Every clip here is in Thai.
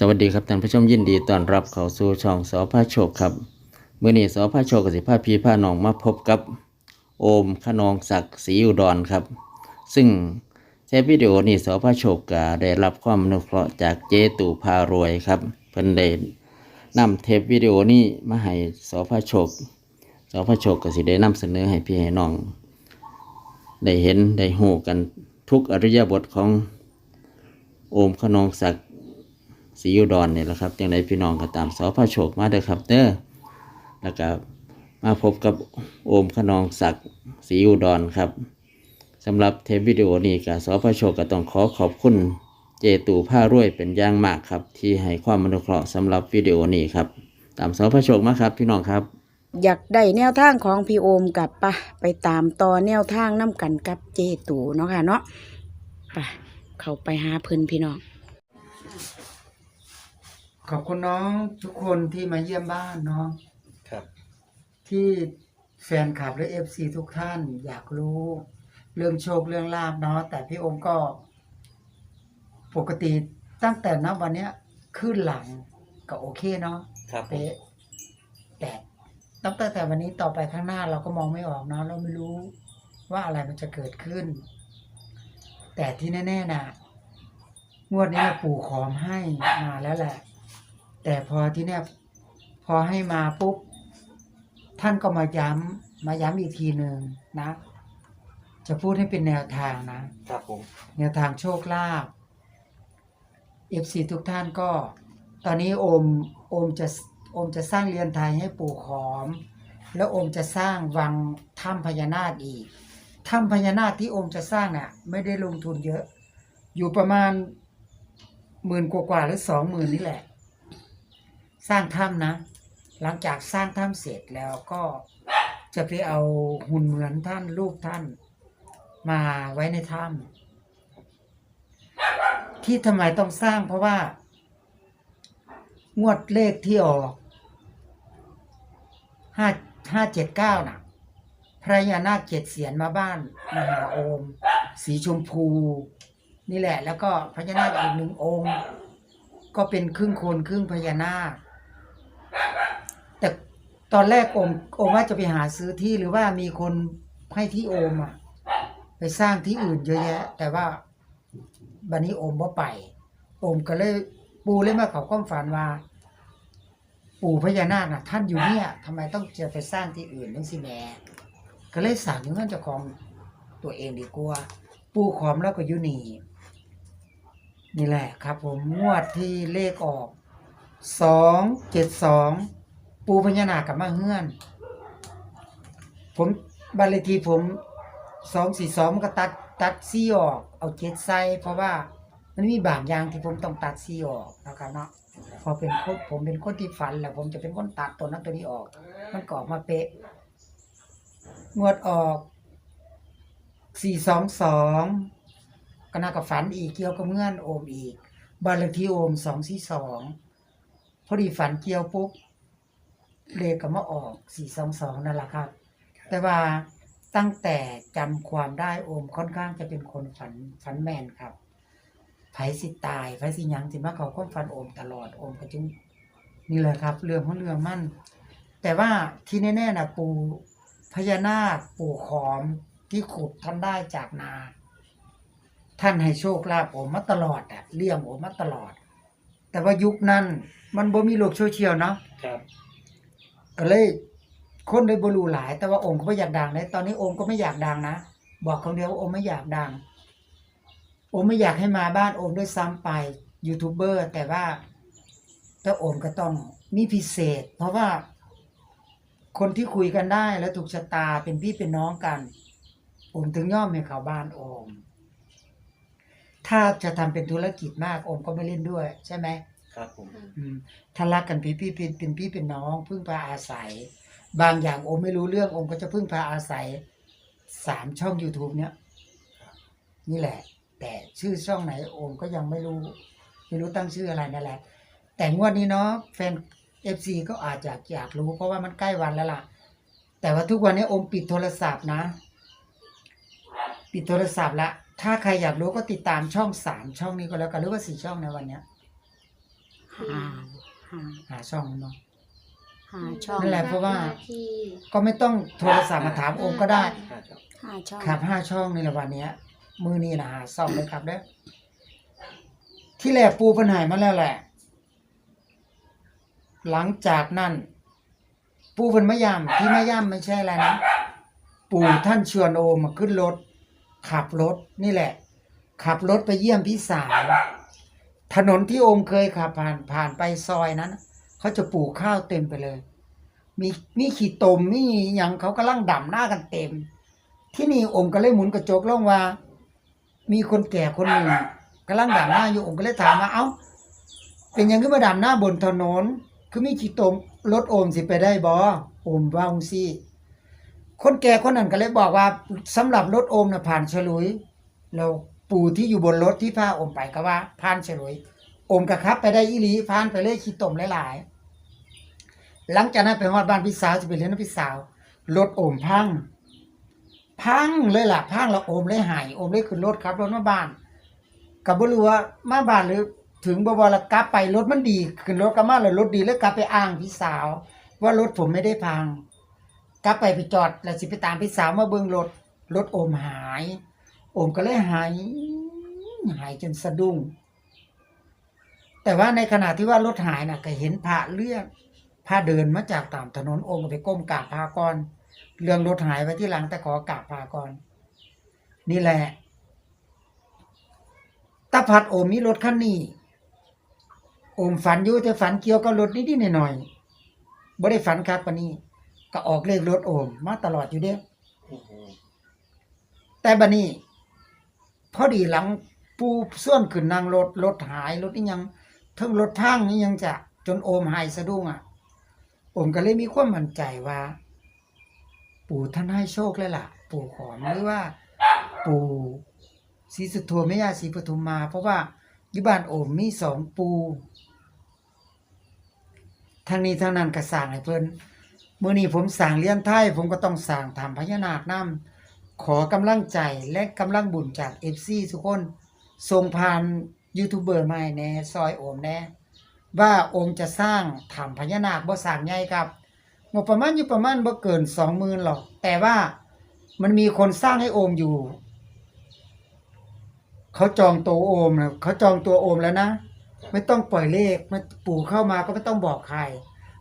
สวัสดีครับท่านผู้ชมยินดีต้อนรับเข้าสู่ช่องสอพาโชคครับเมื่อนี้สอพาโชคกับสิพาพีพาน้องมาพบกับโอมขนองศักดิ์ศรีอุดรครับ ซึ่งเทปวิดีโอนี้สอพาโชคก็ได้รับความอนุเคราะห์จากเจตู่พารวยครับเพิ่นได้นำเทปวิดีโอนี้มาให้สอพาโชคสอพาโชคก็สิได้นำเสนอให้พี่ให้น้อง ได้เห็นได้หูกันทุกอริยบทของโอมขนองศักดิ์ สีอุดรเนี่ยแหละครับจังไดพี่น้องก็ตามสอพระโชคมาเด้อครับเด้อแล้วก็มาพบกับโอมขนองศักดิ์สีอุดรครับสำหรับเทปวิดีโอนี้ก็สอพระโชคก็ต้องขอขอบคุณเจตู่ผ้ารวยเป็นอย่างมากครับ ที่ให้ความอนุเคราะห์สำหรับวิดีโอนี้ครับ ตามสอพระโชคมาครับ พี่น้องครับ อยากได้แนวทางของพี่โอมกับปะไปตามต่อแนวทางน้ำกันกับเจตูเนาะค่ะเนาะไปเข้าไปหาเพิ่นพี่น้อง ขอบคุณน้องทุกคนที่มาเยี่ยมบ้านเนาะครับ ที่แฟนคลับและเอฟซีทุกท่านอยากรู้ เรื่องโชคเรื่องลาบเนาะแต่พี่โอมก็ ปกติตั้งแต่นับวันเนี้ยขึ้นหลังก็โอเคเนาะครับเป๊ะแต่ตั้งแต่แต่วันนี้ต่อไปข้างหน้าเราก็มองไม่ออกเนาะเราไม่รู้ว่าอะไรมันจะเกิดขึ้น แต่ที่แน่ๆนะงวดนี้ปู่ขอมให้มาแล้วแหละ แต่พอที่เนี่ยพอให้มาปุ๊บท่านก็มาย้ำมาย้ำอีกทีหนึ่งนะ จะพูดให้เป็นแนวทางนะ ครับผม แนวทางโชคลาภเอฟซีทุกท่านก็ ตอนนี้โอมโอมจะโอมจะสร้างเรือนไทยให้ปู่ขอม แล้วโอมจะสร้างวังถ้ำพญานาคอีกถ้ำพญานาคที่โอมจะสร้างน่ะ ไม่ได้ลงทุนเยอะ อยู่ประมาณหมื่นกว่าๆหรือสองหมื่นนี่แหละ สร้างถ้ำนะ หลังจากสร้างถ้ำเสร็จแล้วก็จะไปเอาหุ่นเหมือนท่านรูปท่าน มาไว้ในถ้ำที่ทำไมต้องสร้างเพราะว่า งวดเลขที่ออกห้าห้าเจ็ดเก้าน่ะพระยานาคเจ็ดเสียนมาบ้านมหาโอม สีชมพู นี่แหละ แล้วก็พญานาคอีกหนึ่งองค์ ก็เป็นครึ่งคนครึ่งพญานาค แต่ตอนแรกโอมโอมว่าจะไปหาซื้อที่หรือว่ามีคนให้ที่โอมอะ ไปสร้างที่อื่นเยอะแยะ แต่ว่าบันนี้โอมว่าไป โอมก็เลยปูเลยมาเขาความฝันว่า ปู่พญานาคน่ะ ท่านอยู่เนี่ยทำไมต้องจะไปสร้างที่อื่นทั้งสิแม่ก็เลยสั่งอยู่เงินเจ้าของตัวเองดีกว่า ปู่ขอมแล้วก็ยู่นี่นี่แหละครับ ผมงวดที่เลขออก สองเจ็ดสองปูพญานาคกับมาเฮือน ผมบัตรเลขที่ผมสองสี่สองก็ตัดตัดซี่ออก เอาเจ็ดใส่เพราะว่ามันมีบางอย่างที่ผมต้องตัดซี่ออกนะครับเนาะพอเป็นคนผมเป็นคนที่ฝันแล้วผมจะเป็นคนตัดตัวนั้นตัวนี้ออก มันก็ออกมาเป๊ะงวดออกสี่สองสองก็น่ากับฝันอีกเกี่ยวกับเงื่อนโอมอีกบัตรเลขที่โอมสองสี่สอง พอดีฝันเกี่ยวปุ๊บเลขก็มาออกสี่สองสองนั่นแหละครับ แต่ว่าตั้งแต่จำความได้โอมค่อนข้างจะเป็นคนฝันฝันแมนครับไผสิตายไผสิหยังสิมาเขาความฝันโอมตลอดโอมก็จึงนี่แหละครับ เรื่องของเรื่องมั่น แต่ว่าที่แน่ๆนะปู่พญานาคปู่ขอมที่ขุดท่านได้จากนา ท่านให้โชคลาภโอมมาตลอดอะเลี้ยงโอมมาตลอด แต่ว่ายุคนั้น มันบ่มีโลกโซเชียลเนาะครับก็เลยคนเลยบรูหลาย แต่ว่าองค์ก็ไม่อยากดังเลยตอนนี้องค์ก็ไม่อยากดังนะบอกคำเดียวว่าองค์ไม่อยากดัง องค์ไม่อยากให้มาบ้านองค์ด้วยซ้ำไปยูทูบเบอร์แต่ว่าถ้าองค์ก็ต้องมีพิเศษ เพราะว่าคนที่คุยกันได้และถูกชะตาเป็นพี่เป็นน้องกัน องค์ถึงย่อมให้เขาบ้านองค์ ถ้าจะทำเป็นธุรกิจมากองค์ก็ไม่เล่นด้วย ใช่ไหมครับผม อืมถ้ารักกันพี่พี่เป็นเป็นพี่เป็นน้องพึ่งพาอาศัย บางอย่างโอมไม่รู้เรื่องโอมก็จะพึ่งพาอาศัยสามช่อง YouTube เนี้ยนี่แหละ แต่ชื่อช่องไหนโอมก็ยังไม่รู้ ไม่รู้ตั้งชื่ออะไรนั่นแหละ แต่งวดนี้เนาะแฟนเอฟซีก็อาจจะอยากรู้เพราะว่ามันใกล้วันแล้วล่ะ แต่ว่าทุกวันนี้โอมปิดโทรศัพท์นะ ปิดโทรศัพท์ละ ถ้าใครอยากรู้ก็ติดตามช่องสามช่องนี้ก็แล้วกันหรือว่าสี่ช่องในวันเนี้ยหาหาหาช่องเนาะ หาช่องนั่นแหละ เพราะว่า ที่ก็ไม่ต้องโทรศัพท์มาถามโอมก็ได้หาช่องครับห้าช่องในละวันเนี้ย มือนี้นะหาซ่อมเลยครับเด้อที่แรกปูปัญหามาแล้วแหละ หลังจากนั้น ปูเป็นมะยามที่มะยามไม่ใช่อะไรนะ ปู่ท่านชวนโอมมาขึ้นรถ ขับรถนี่แหละ ขับรถไปเยี่ยมพี่สาวถนนที่โอมเคยขับผ่านผ่านไปซอยนั้นเขาจะปลูกข้าวเต็มไปเลย มีมีขีดตมมีหยังเขากำลังดำหน้ากันเต็ม ที่นี่โอมก็เลยหมุนกระจกลงว่า มีคนแก่คนหนึ่งกำลังดำหน้าอยู่โอมก็เลยถามว่าเอ้า เป็นยังขึ้นมาดำหน้าบนถนน คือมีขีดตมรถโอมสิไปได้บ่โอมว่าจังซี่ คนแก่คนนั้นก็เลยบอกว่าสำหรับรถโอมนะผ่านฉลุยแล้วปู่ที่อยู่บนรถที่พาโอมไปก็ว่าผ่านฉลุยโอมก็ขับ ไปได้อีหลีผ่านไปเลยขี้ตมหลายๆหลังจากนั้นไปฮอดบ้านพี่สาวจะไปเรียนกับพี่สาวรถโอมพัง พังเลยล่ะพังแล้วโอมเลยหายโอมเลยขึ้นรถขับรถมาบ้านก็บ่รู้ว่ามาบ้านหรือถึงบ่บ่ละกลับไปรถมันดีขึ้นรถกลับมาแล้วรถดีแล้วกลับไปอ้างพี่สาว ว่ารถผมไม่ได้พัง ลับไปไปจอดแล้วสิไปตามพี่สาวมาเบิ่งรถรถโอมหาย โอมก็เลยหายหายจนสะดุ้ง แต่ว่าในขณะที่ว่ารถหายน่ะ ก็เห็นพระเลือดพระเดินมาจากตามถนนโอมก็ไปก้มกราบพระก่อนเรื่องรถหายไว้ที่หลังแต่ขอกราบพระก่อนนี่แหละตาพัดโอมมีรถคันนี้โอมฝันอยู่แต่ฝันเกี่ยวกับรถนิดๆหน่อยๆบ่ได้ฝันครับปนี้ ก็ออกเลขรถโอมมาตลอดอยู่เด้แต่บัดนี้ พอดีหลังปูส่วนขึ้นนั่งรถรถหายรถนี่ยังเทั้งรถพังนี่ยังจะจนโอมหายสะดุ้งอะโอมก็เลยมีความมั่นใจว่า ปู่ท่านให้โชคแล้วล่ะ ปู่ขอมหรือว่า ปู่ศรีสุโธแม่ย่าศรีปทุมมา เพราะว่าอยู่บ้านโอมมีสองปู่ทางนี้ทางนั้นก็สร้างให้เพิ่น มื้อนี้ผมสั่งเลี้ยงไทยผมก็ต้องสั่งทำพญานาคนํขอกำลังใจและกำลังบุญจาก FC ทุกคนส่งผ่านยูทูบเบอร์ใหม่แน่ซอยโอมแน่ว่าโอมจะสร้างทำพญานาคบ่สร้างใหญ่ครับงบประมาณอยู่ประมาณบ่เกิน20,000หรอก แต่ว่ามันมีคนสร้างให้โอมอยู่เขาจองตัวโอมนะเขาจองตัวโอมแล้วนะ ไม่ต้องปล่อยเลขไม่ปู่เข้ามาก็ไม่ต้องบอกใคร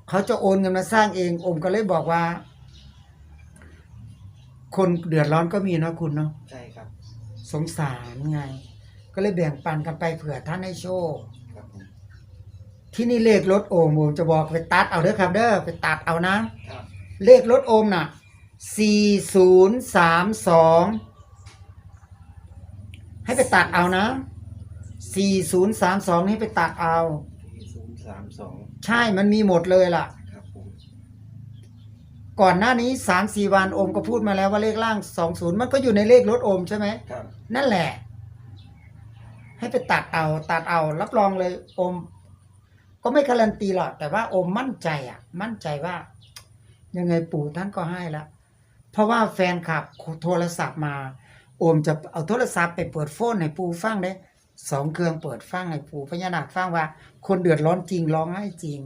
เขาจะโอนเงินมาสร้างเองโอมก็เลยบอกว่า คนเดือดร้อนก็มีเนาะคุณเนาะใช่ครับ สงสารไง ก็เลยแบ่งปันกันไปเผื่อท่านให้โชค ครับผมที่นี่เลขรถโอมโอมจะบอกไปตัดเอาเด้อครับ เด้อไปตัดเอานะ ครับเลขรถโอมน่ะสี่ศูนย์สามสองให้ไปตัดเอานะสี่ศูนย์สามสองให้ไปตัดเอาศูนย์สามสอง ใช่มันมีหมดเลยล่ะ ครับผมก่อนหน้านี้สามสี่วันโอมก็พูดมาแล้วว่าเลขล่างสองศูนย์มันก็อยู่ในเลขรถโอมใช่ไหม ครับนั่นแหละ ให้ไปตัดเอาตัดเอา รับรองเลย โอม ก็ไม่การันตีหรอกแต่ว่าโอมมั่นใจอะ มั่นใจว่า ยังไงปู่ท่านก็ให้ละเพราะว่าแฟนคลับโทรศัพท์มา โอมจะเอาโทรศัพท์ไปเปิดโฟนให้ปู่ฟังได้ สองเครื่องเปิดฟังให้ปู่พญานาคฟังว่า คนเดือดร้อนจริงร้องไห้จริง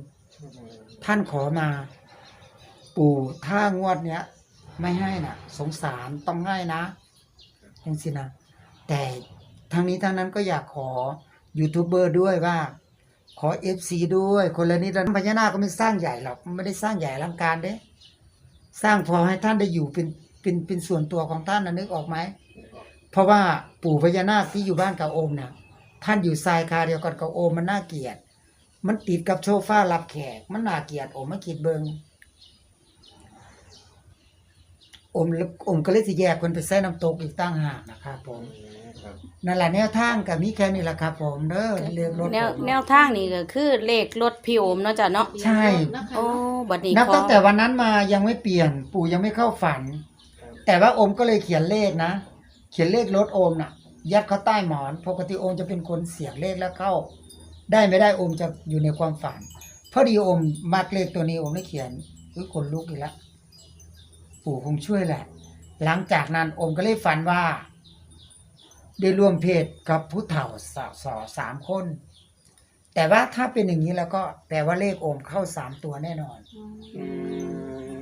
ท่านขอมา ปู่ถ้างวดเนี้ย ไม่ให้น่ะ สงสารต้องให้นะยังสินะแต่ทางนี้ทางนั้นก็อยากขอยูทูบเบอร์ด้วยว่า ขอเอฟซีด้วย คนละนิดละพญานาคก็ไม่สร้างใหญ่หรอกมันไม่ได้สร้างใหญ่อลังการเด้สร้างพอให้ท่านได้อยู่เป็นเป็นเป็นส่วนตัวของท่านนะนึกออกไหม เพราะว่าปู่พญานาคที่อยู่บ้านกับโอมน่ะ ท่านอยู่ทรายคาเดียวกันกับโอมมันน่าเกลียด มันติดกับโชฟ้ารับแขก มันน่าเกลียดโอมไม่คิดเบิงโอมโอมก็เลยสิแยกคนไปใส่น้ำตกอีกตั้งหากนะครับผมครับนั่นแหละแนวทางกับมีแค่นี้แหละครับผมเด้อเรียกรถแนวผมแนวทางนี่ก็คือเลขรถพี่โอมเนาะจ้ะเนาะใช่ โอ้บัดนี้นับขอตั้งแต่วันนั้นมายังไม่เปลี่ยน ปู่ยังไม่เข้าฝันครับแต่ว่าโอมก็เลยเขียนเลขนะ เขียนเลขรถโอมน่ะ ยัดเข้าใต้หมอน ปกติโอมจะเป็นคนเสียงเลขแล้วเข้า ได้ไม่ได้โอมจะอยู่ในความฝันพอดีโอมมากเลขตัวนี้โอมได้เขียนอุ้ยคนลุกอีกแล้วปู่คงช่วยแหละ หลังจากนั้นโอมก็เลยฝันว่า ได้ร่วมเพศกับผู้เฒ่าสาวสอสามคน แต่ว่าถ้าเป็นอย่างนี้แล้วก็แปลว่าเลขโอมเข้าสามตัวแน่นอน อื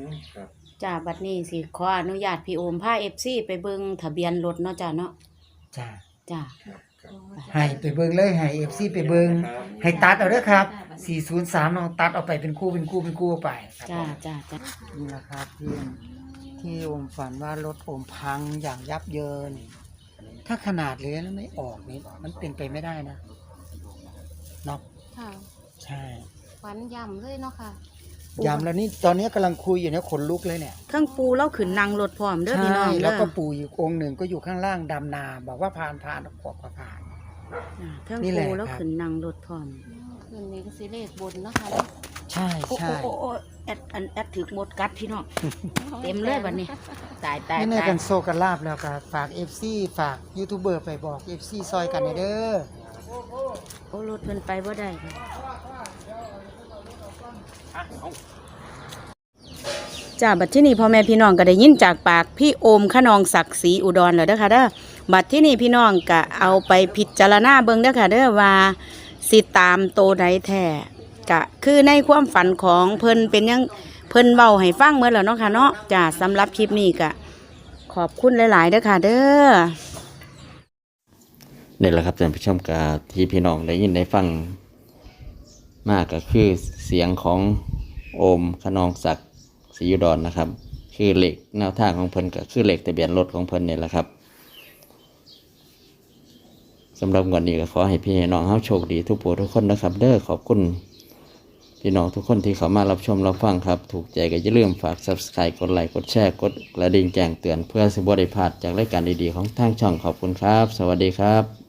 มครับ จ้าบัดนี้สิขออนุญาตพี่โอมพา FC ไปเบิ่งทะเบียนรถเนาะจ้าเนาะ จ้าจ้า ครับครับ ให้ไปเบิ่งเลยให้เอฟซีไปเบิ่งให้ตัดเอาเด้อครับ 403น้องตัดเอาไปเป็นคู่เป็นคู่เป็นคู่ไปครับจ้าจ้า จ้า นี่แหละครับที่ที่โอมฝันว่ารถโอมพังอย่างยับเยิน ถ้าขนาดเลยแล้วไม่ออกนี่มันเป็นไปไม่ได้นะเนาะค่ะ ใช่ ฝันย่ำเลยเนาะค่ะ ย้ำแล้วนี่ตอนนี้กำลังคุยอยู่เนี่ยขนลุกเลยเนี่ยเครื่องปูเล่าขึ้นนั่งรถพร้อมเด้อพี่น้องใช่เด้อแล้วก็ปู่อีกองค์หนึ่งก็อยู่ข้างล่างดำนาบอกว่าผ่านผ่านขอบก็ผ่าน อ่าเครื่องนี่แหปูละเล่าครับขึ้นนั่งรถพร้อมคืนนี้ก็สิเลขบนเนาะค่ะใช่โอ้ใช่โอ้โอ้แอดอันแอดถึกหมดกัดพี่น้องเต็มเลยบัดนี้ตายตายนี่ในตายกันโซกันลาบแล้วก็ฝากเอฟซีฝากยูทูบเบอร์ไปบอกเอฟซีซอยกันหน่อยเด้อโอ้รถเพิ่นไปบ่ได้ค่ะ จ้าบัดที่นี่พ่อแม่พี่น้องก็ได้ยินจากปากพี่โอมขนองศักดิ์ศรีอุดรแล้วเด้อค่ะเด้อบัดที่นี่พี่น้องก็เอาไปพิจารณาเบิ่งเด้อค่ะเด้อว่าสิตามโตใดแท้ก็คือในความฝันของเพิ่นเป็นยังเพิ่นเว้าให้ฟังเมื่อแล้วเนาะค่ะเนาะจ้าสำหรับคลิปนี้ก็ขอบคุณหลายๆเด้อค่ะเด้อนี่แหละครับท่านผู้ชมกาที่พี่น้องได้ยินได้ฟัง มากก็คือเสียงของโอมขนองศักดิ์ศรีอุดรนะครับ คือเหล็กแนวทางของเพิ่นก็คือเหล็กทะเบียนรถของเพิ่นนี่แหละครับสำหรับวันนี้ก็ขอให้พี่น้องเฮาโชคดีทุกผู้ทุกคนนะครับ เด้อขอบคุณพี่น้องทุกคนที่เข้ามารับชมรับฟังครับ ถูกใจก็อย่าลืมฝาก subscribe กดไลค์กดแชร์กดกระดิ่งแจ้งเตือนเพื่อสิบ่ได้พลาดจากรายการดีๆของทางช่องขอบคุณครับ สวัสดีครับ